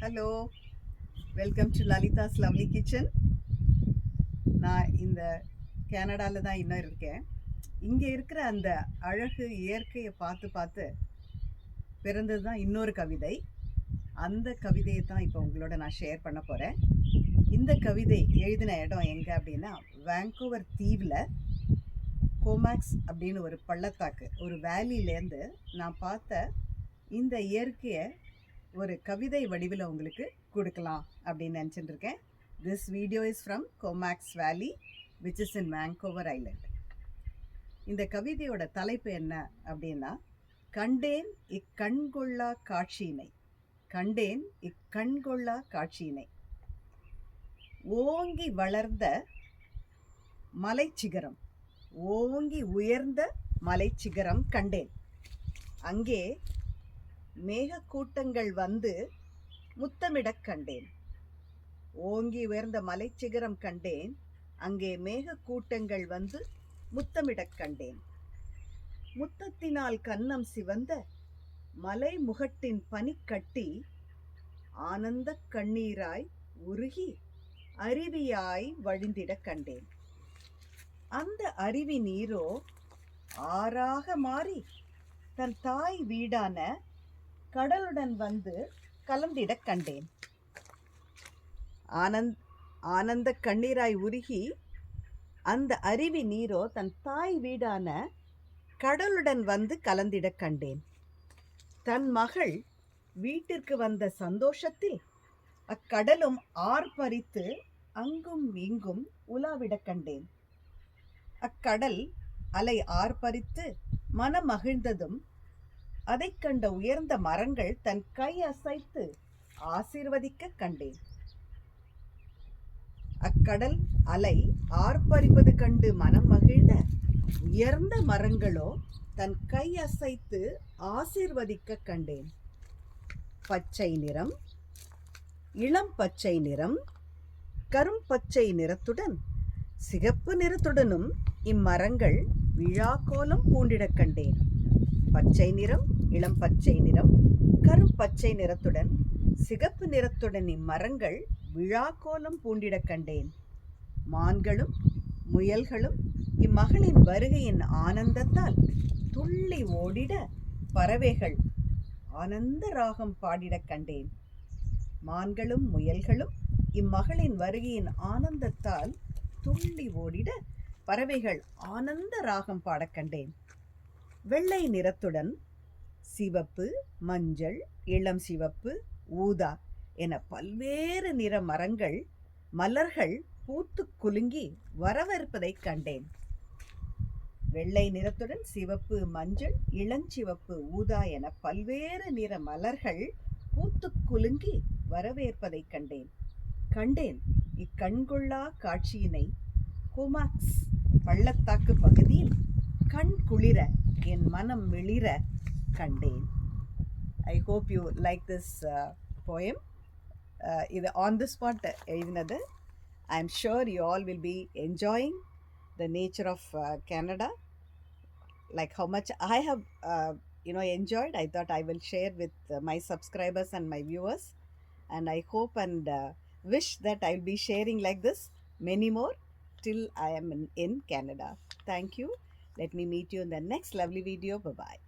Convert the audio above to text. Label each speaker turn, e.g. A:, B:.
A: Hello welcome to Lalitha's lovely kitchen நான் இந்த கேனடாவில் தான் இன்னும் இருக்கேன். இங்கே இருக்கிற அந்த அழகு இயற்கையை பார்த்து பார்த்து பிறந்தது தான் இன்னொரு கவிதை. அந்த கவிதையை தான் இப்போ உங்களோட நான் ஷேர் பண்ண போகிறேன் இந்த கவிதை எழுதின இடம் எங்கே அப்படின்னா வேங்கோவர் தீவில் கோமேக்ஸ் அப்படின்னு ஒரு பள்ளத்தாக்கு ஒரு வேலியிலேருந்து நான் பார்த்த இந்த இயற்கையை ஒரு கவிதை வடிவில் உங்களுக்கு கொடுக்கலாம் அப்படின்னு நினச்சிட்டு இருக்கேன் this video is from Comox Valley which is in Vancouver Island இந்த கவிதையோட தலைப்பு என்ன அப்படின்னா கண்டேன் இக்கண்கொள்ளா காட்சியினை கண்டேன் இக்கண்கொள்ளா காட்சியினை. ஓங்கி வளர்ந்த மலைச்சிகரம் ஓங்கி உயர்ந்த மலைச்சிகரம் கண்டேன். அங்கே மேகக்கூட்டங்கள் வந்து முத்தமிடக் கண்டேன். ஓங்கி உயர்ந்த மலைச்சிகரம் கண்டேன். அங்கே மேகக்கூட்டங்கள் வந்து முத்தமிடக் கண்டேன். முத்தத்தினால் கன்னம் சிவந்த மலை முகட்டின் பனிக்கட்டி ஆனந்த கண்ணீராய் உருகி அருவியாய் வழிந்திடக் கண்டேன். அந்த அருவி நீரோ ஆறாக மாறி தன் தாய் வீடான கடலுடன் வந்து கலந்திடக் கண்டேன். ஆனந்த் ஆனந்த கண்ணீராய் உருகி அந்த அருவி நீரோ தன் தாய் வீடான கடலுடன் வந்து கலந்திடக் கண்டேன். தன் மகள் வீட்டிற்கு வந்த சந்தோஷத்தில் அக்கடலும் ஆர்ப்பரித்து அங்கும் இங்கும் உலாவிடக் கண்டேன். அக்கடல் அலை ஆர்ப்பரித்து மனமகிழ்ந்ததும் அதைக் கண்ட உயர்ந்த மரங்கள் தன் கை அசைத்து ஆசீர்வதிக்க கண்டேன். அக்கடல் அலை ஆர்ப்பரிப்பது கண்டு மனம் மகிழ்ந்த. உயர்ந்த மரங்களோ தன் கை அசைத்து ஆசீர்வதிக்க கண்டேன். பச்சை நிறம் இளம் பச்சை நிறம் கரும் பச்சை நிறத்துடன் சிகப்பு நிறத்துடனும் இம்மரங்கள் விழா கோலம் பூண்டிடக் கண்டேன். பச்சை நிறம் இளம் பச்சை நிறம் கரும் பச்சை நிறத்துடன் சிகப்பு நிறத்துடன் இம்மரங்கள் விழா கோலம் பூண்டிடக் கண்டேன். மான்களும் முயல்களும் இம்மகளின் வருகையின் ஆனந்தத்தால் துள்ளி ஓடிட பறவைகள் ஆனந்த ராகம் பாடிடக் கண்டேன். மான்களும் முயல்களும் இம்மகளின் வருகையின் ஆனந்தத்தால் துள்ளி ஓடிட பறவைகள் ஆனந்த ராகம் பாடக் கண்டேன். வெள்ளை நிறத்துடன் சிவப்பு மஞ்சள் இளம் சிவப்பு ஊதா என பல்வேறு நிற மரங்கள் மலர்கள் பூத்து குலுங்கி வரவிருப்பதைக் கண்டேன். வெள்ளை நிறத்துடன் சிவப்பு மஞ்சள் இளஞ்சிவப்பு ஊதா என பல்வேறு நிற மலர்கள் பூத்து குலுங்கி வரவேற்பதைக் கண்டேன். கண்டேன் இக்கண்கொள்ளா காட்சியினை குமாக்ஸ் பள்ளத்தாக்கு பகுதியில் கண் குளிர என் மனம் வெளிர கண்டேன் I hope you like this poem இது ஆன் தி ஸ்பாட் எழுதினது I am sure you all will be enjoying the nature of Canada like how much I have, uh, you know, enjoyed. I thought I will share with uh, my subscribers and my viewers, and I hope and uh, wish that I'll be sharing like this many more till I am in, in Canada. Thank you. Let me meet you in the next lovely video. Bye bye.